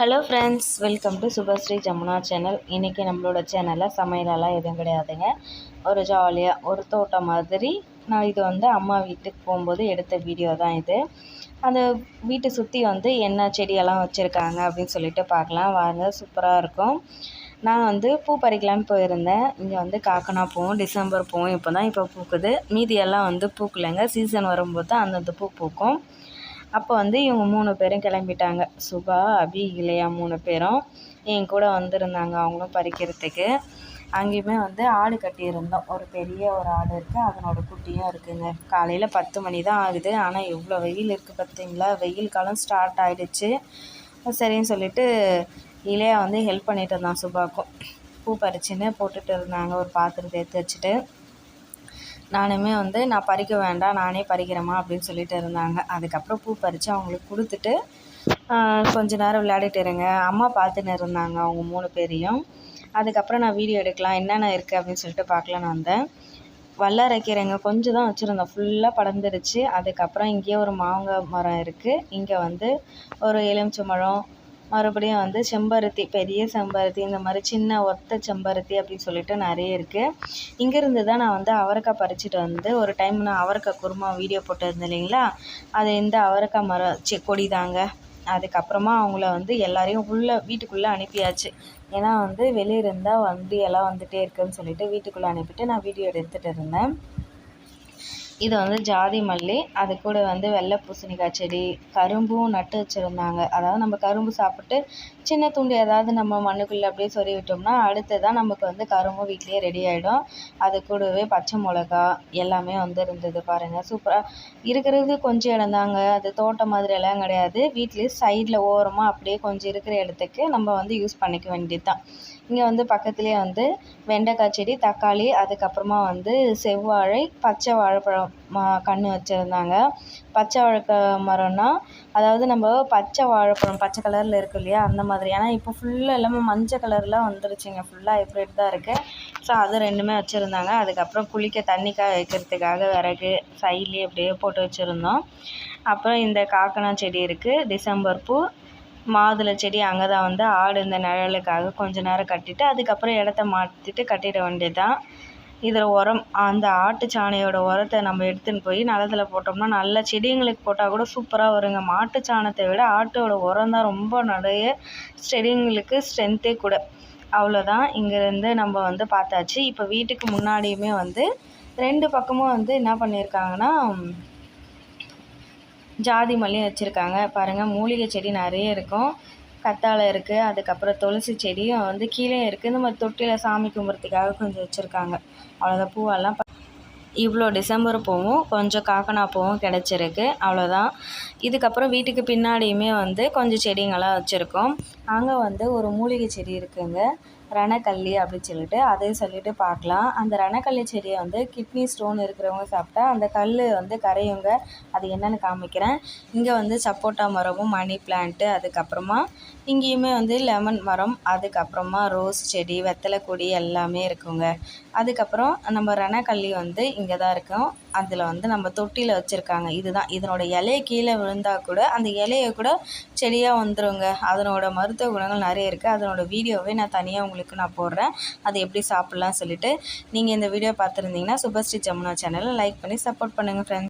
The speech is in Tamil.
Hello friends welcome to Subhashree Jamuna channel இன்றைக்கி நம்மளோட சேனலில் சமையலெல்லாம் எதுவும் கிடையாதுங்க. ஒரு ஜாலியாக ஒரு தோட்டம் மாதிரி நான் இது வந்து அம்மா வீட்டுக்கு போகும்போது எடுத்த வீடியோ தான் இது. அந்த வீட்டை சுற்றி வந்து என்ன செடியெல்லாம் வச்சுருக்காங்க அப்படின்னு சொல்லிட்டு பார்க்கலாம். வாங்க சூப்பராக இருக்கும். நான் வந்து பூ பறிக்கலான்னு போயிருந்தேன். இங்கே வந்து காக்கனா பூவும் டிசம்பர் பூவும் இப்போ தான் இப்போ பூக்குது. மீதியெல்லாம் வந்து பூக்கலைங்க. சீசன் வரும்போது தான் அந்தந்த பூ பூக்கும். அப்போ வந்து இவங்க மூணு பேரும் கிளம்பிட்டாங்க. சுபா அபி இளையா மூணு பேரும் என் கூட வந்திருந்தாங்க அவங்களும் பறிக்கிறதுக்கு. அங்கேயுமே வந்து ஆடு கட்டியிருந்தோம். ஒரு பெரிய ஒரு ஆடு இருக்குது அதனோட குட்டியும் இருக்குதுங்க காலையில் பத்து மணி தான் ஆகுது. ஆனால் எவ்வளோ வெயில் இருக்குது பார்த்தீங்களா வெயில் காலம் ஸ்டார்ட் ஆகிடுச்சு சரின்னு சொல்லிட்டு இளையா வந்து ஹெல்ப் பண்ணிட்டு இருந்தான் சுபாக்கும் பூ பறிச்சுன்னு போட்டுட்டு இருந்தாங்க. ஒரு பாத்திரத்தை எடுத்து வச்சுட்டு. நானுமே வந்து நான் பறிக்க வேண்டாம் நானே பறிக்கிறேம்மா அப்படின்னு சொல்லிட்டு இருந்தாங்க. அதுக்கப்புறம் பூ பறித்து அவங்களுக்கு கொடுத்துட்டு கொஞ்ச நேரம் விளையாடிட்டு இருங்க. அம்மா பார்த்துன்னு இருந்தாங்க அவங்க மூணு பேரையும். அதுக்கப்புறம் நான் வீடியோ எடுக்கலாம் என்னென்ன இருக்குது அப்படின்னு சொல்லிட்டு பார்க்கலான்னு வந்தேன். வல்லாரைக்கீரைங்க கொஞ்சம் தான் வச்சுருந்தோம். ஃபுல்லாக படர்ந்துருச்சு. அதுக்கப்புறம் இங்கேயே ஒரு மாங்காய் மரம் இருக்குது இங்கே வந்து ஒரு எலுமிச்சை மரம் மறுபடியும் வந்து செம்பருத்தி பெரிய செம்பருத்தி இந்த மாதிரி சின்ன ஒத்த செம்பருத்தி அப்படின்னு சொல்லிட்டு நிறைய இருக்குது இங்கேருந்து தான் நான் வந்து அவரைக்காய் பறிச்சுட்டு வந்து ஒரு டைம் நான் அவரைக்காய் குருமா வீடியோ போட்டிருந்தேன் இல்லைங்களா? அது இந்த அவரைக்காய் மரம் சி கொடி தாங்க. அதுக்கப்புறமா அவங்கள வந்து எல்லாரையும் உள்ளே வீட்டுக்குள்ளே அனுப்பியாச்சு. ஏன்னா வந்து வெளியே இருந்தால் வண்டி எல்லாம் வந்துகிட்டே இருக்குதுன்னு சொல்லிட்டு வீட்டுக்குள்ளே அனுப்பிட்டு நான் வீடியோ எடுத்துகிட்டு இருந்தேன். இது வந்து ஜாதி மல்லி அது கூட வந்து வெள்ளை பூசணிக்காய் செடி கரும்பும் நட்டு வச்சுருந்தாங்க. அதாவது நம்ம கரும்பு சாப்பிட்டு சின்ன துண்டு ஏதாவது நம்ம மண்ணுக்குள்ளே அப்படியே சொறி விட்டோம்னா தான் நமக்கு வந்து கரும்பும் வீட்லேயே ரெடி ஆகிடும் அது கூடவே பச்சை மிளகா எல்லாமே வந்து இருந்தது பாருங்கள் சூப்பராக இருக்கிறது கொஞ்சம் இடம் தாங்க. அது தோட்டம் மாதிரி எல்லாம் கிடையாது. வீட்லேயே சைடில் ஓரமாக அப்படியே கொஞ்சம் இருக்கிற இடத்துக்கு நம்ம வந்து யூஸ் பண்ணிக்க வேண்டியது தான் இங்கே வந்து பக்கத்துலேயே வந்து வெண்டைக்காய் செடி தக்காளி அதுக்கப்புறமா வந்து செவ்வாழை பச்சை வாழைப்பழம் மா கன்று வச்சுருந்தாங்க. பச்சை வாழைக்க மரம்னா அதாவது நம்ம பச்சை வாழைப்பழம் பச்சை கலரில் இருக்குது இல்லையா அந்த மாதிரி. ஏன்னா இப்போ ஃபுல்லாக எல்லாமே மஞ்சள் கலர்லாம் வந்துருச்சுங்க. ஃபுல்லாக ஹைப்ரிட் தான் இருக்குது ஸோ அது ரெண்டுமே வச்சுருந்தாங்க. அதுக்கப்புறம் குளிக்க தண்ணி காய வைக்கிறதுக்காக விறகு சைட்லேயே அப்படியே போட்டு வச்சுருந்தோம். அப்புறம் இந்த காக்கனா செடி இருக்குது டிசம்பர் பூ மாதுளை செடி அங்கே தான் வந்து ஆடு இந்த நிழலுக்காக கொஞ்ச நேரம் கட்டிட்டு அதுக்கப்புறம் இடத்த மாற்றிட்டு கட்டிட வேண்டியது தான் இதில் உரம் அந்த ஆட்டு சாணியோட உரத்தை நம்ம எடுத்துன்னு போய் நிலத்தில் போட்டோம்னா நல்ல செடிங்களுக்கு போட்டால் கூட சூப்பராக வருங்க. மாட்டு சாணத்தை விட ஆட்டோட உரம் தான் ரொம்ப நிறைய செடிங்களுக்கு ஸ்ட்ரென்த்தே கூட. அவ்வளோதான் இங்கேருந்து நம்ம வந்து பார்த்தாச்சு. இப்போ வீட்டுக்கு முன்னாடியுமே வந்து ரெண்டு பக்கமும் வந்து என்ன பண்ணியிருக்காங்கன்னா ஜாதி மல்லியும் வச்சுருக்காங்க. பாருங்கள் மூலிகை செடி நிறைய இருக்கும். கத்தாழை இருக்குது அதுக்கப்புறம் துளசி செடியும் வந்து கீழே இருக்குது இந்த மாதிரி தொட்டியில் சாமி கும்பிட்றதுக்காக கொஞ்சம் வச்சுருக்காங்க. அவ்வளோதான் பூவெல்லாம் இவ்வளோ டிசம்பர் பூவும் கொஞ்சம் காக்கனா பூவும் கிடச்சிருக்கு. அவ்வளோதான் இதுக்கப்புறம் வீட்டுக்கு பின்னாடியுமே வந்து கொஞ்சம் செடிங்களாம் வச்சுருக்கோம். அங்கே வந்து ஒரு மூலிகை செடி இருக்குங்க. ரணக்கல்லி அப்படின்னு சொல்லிட்டு அதையும் சொல்லிட்டு பார்க்கலாம். அந்த ரணக்கல்லி செடியை வந்து கிட்னி ஸ்டோன் இருக்கிறவங்க சாப்பிட்டா அந்த கல் வந்து கரையுங்க. அது என்னென்னு காமிக்கிறேன். இங்கே வந்து சப்போட்டா மரமும் மணி பிளான்ட்டு அதுக்கப்புறமா இங்கேயுமே வந்து லெமன் மரம் அதுக்கப்புறமா ரோஸ் செடி வெத்தலை கொடி எல்லாமே இருக்குங்க. அதுக்கப்புறம் நம்ம ரணக்கல்லி வந்து இங்கே தான் இருக்கும். அதில் வந்து நம்ம தொட்டியில் வச்சுருக்காங்க. இதுதான். இதனோட இலைய கீழே விழுந்தால் கூட அந்த இலையை கூட செடியாக வந்துருங்க. அதனோட மருத்துவ குணங்கள் நிறைய இருக்குது அதனோட வீடியோவே நான் தனியாக உங்களுக்கு நான் போடுறேன். அது எப்படி சாப்பிட்லாம் சொல்லிட்டு நீங்கள் இந்த வீடியோ பார்த்துருந்தீங்கன்னா சுபஸ்ரீ ஜமுனா சேனலை லைக் பண்ணி சப்போர்ட் பண்ணுங்கள் ஃப்ரெண்ட்ஸ்